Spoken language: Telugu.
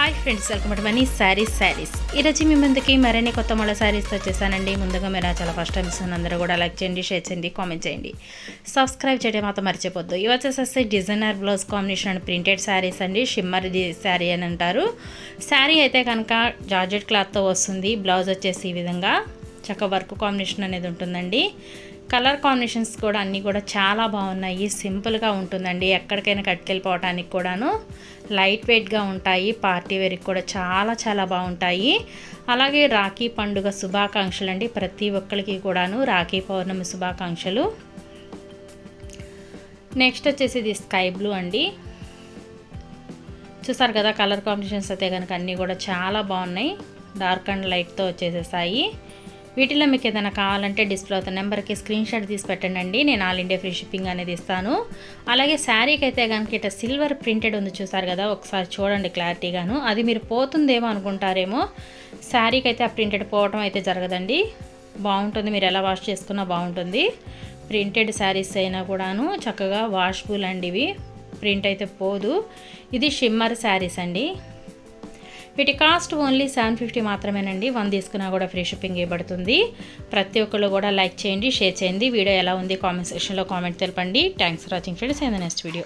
Hi friends welcome to Mani sarees sarees ఈరోజు మీ ముందుకి మరిన్ని కొత్త మొల శారీస్ వచ్చేసానండి. ముందుగా మీరు చాలా ఫస్ట్ టైం ఇస్తున్న అందరూ కూడా లైక్ చేయండి షేర్ చేయండి కామెంట్ చేయండి. సబ్స్క్రైబ్ చేయడం మాత్రం మర్చిపోద్దు. ఇవి వచ్చేసేసి designer blouse combination and printed sarees అండి. షిమ్మర్ శారీ అని అంటారు. శారీ అయితే కనుక జార్జెట్ క్లాత్తో వస్తుంది. బ్లౌజ్ వచ్చేసి ఈ విధంగా చక్క వర్క్ కాంబినేషన్ అనేది ఉంటుందండి. కలర్ కాంబినేషన్స్ కూడా అన్నీ కూడా చాలా బాగున్నాయి. సింపుల్గా ఉంటుందండి. ఎక్కడికైనా కట్టుకెళ్ళిపోవటానికి కూడాను. లైట్ వెయిట్గా ఉంటాయి. పార్టీ వేర్కి కూడా చాలా చాలా బాగుంటాయి. అలాగే రాఖీ పండుగ శుభాకాంక్షలు అండి. ప్రతి ఒక్కరికి కూడాను రాఖీ పౌర్ణమి శుభాకాంక్షలు. నెక్స్ట్ వచ్చేసి ఇది స్కై బ్లూ అండి. చూసారు కదా కలర్ కాంబినేషన్స్ అయితే కనుక అన్నీ కూడా చాలా బాగున్నాయి. డార్క్ అండ్ లైట్తో వచ్చేసేసాయి. వీటిలో మీకు ఏదైనా కావాలంటే డిస్ప్లే అవుతున్న నెంబర్కి స్క్రీన్ షాట్ తీసి పెట్టండి నేను ఆల్ ఇండియా ఫ్రీ షిప్పింగ్ అనేది ఇస్తాను. అలాగే శారీకి అయితే కనుక ఇట్లా సిల్వర్ ప్రింటెడ్ ఉంది చూసారు కదా ఒకసారి చూడండి క్లారిటీగాను. అది మీరు పోతుందేమో అనుకుంటారేమో శారీకి అయితే ఆ ప్రింటెడ్ పోవటం అయితే జరగదండి. బాగుంటుంది మీరు ఎలా వాష్ చేసుకున్నా బాగుంటుంది. ప్రింటెడ్ శారీస్ అయినా కూడాను చక్కగా వాష్బుల్ అండి ఇవి. ప్రింట్ అయితే పోదు. ఇది షిమ్మర్ శారీస్ అండి. వీటి కాస్ట్ ఓన్లీ సెవెన్ ఫిఫ్టీ మాత్రమేనండి. వన్ తీసుకున్నా కూడా ఫ్రీ షిప్పింగ్ ఇవ్వబడుతుంది. ప్రతి ఒక్కళ్ళు కూడా లైక్ చేయండి షేర్ చేయండి. వీడియో ఎలా ఉంది కామెంట్ సెక్షన్లో కామెంట్ తెలపండి. Thanks for watching friends in the next video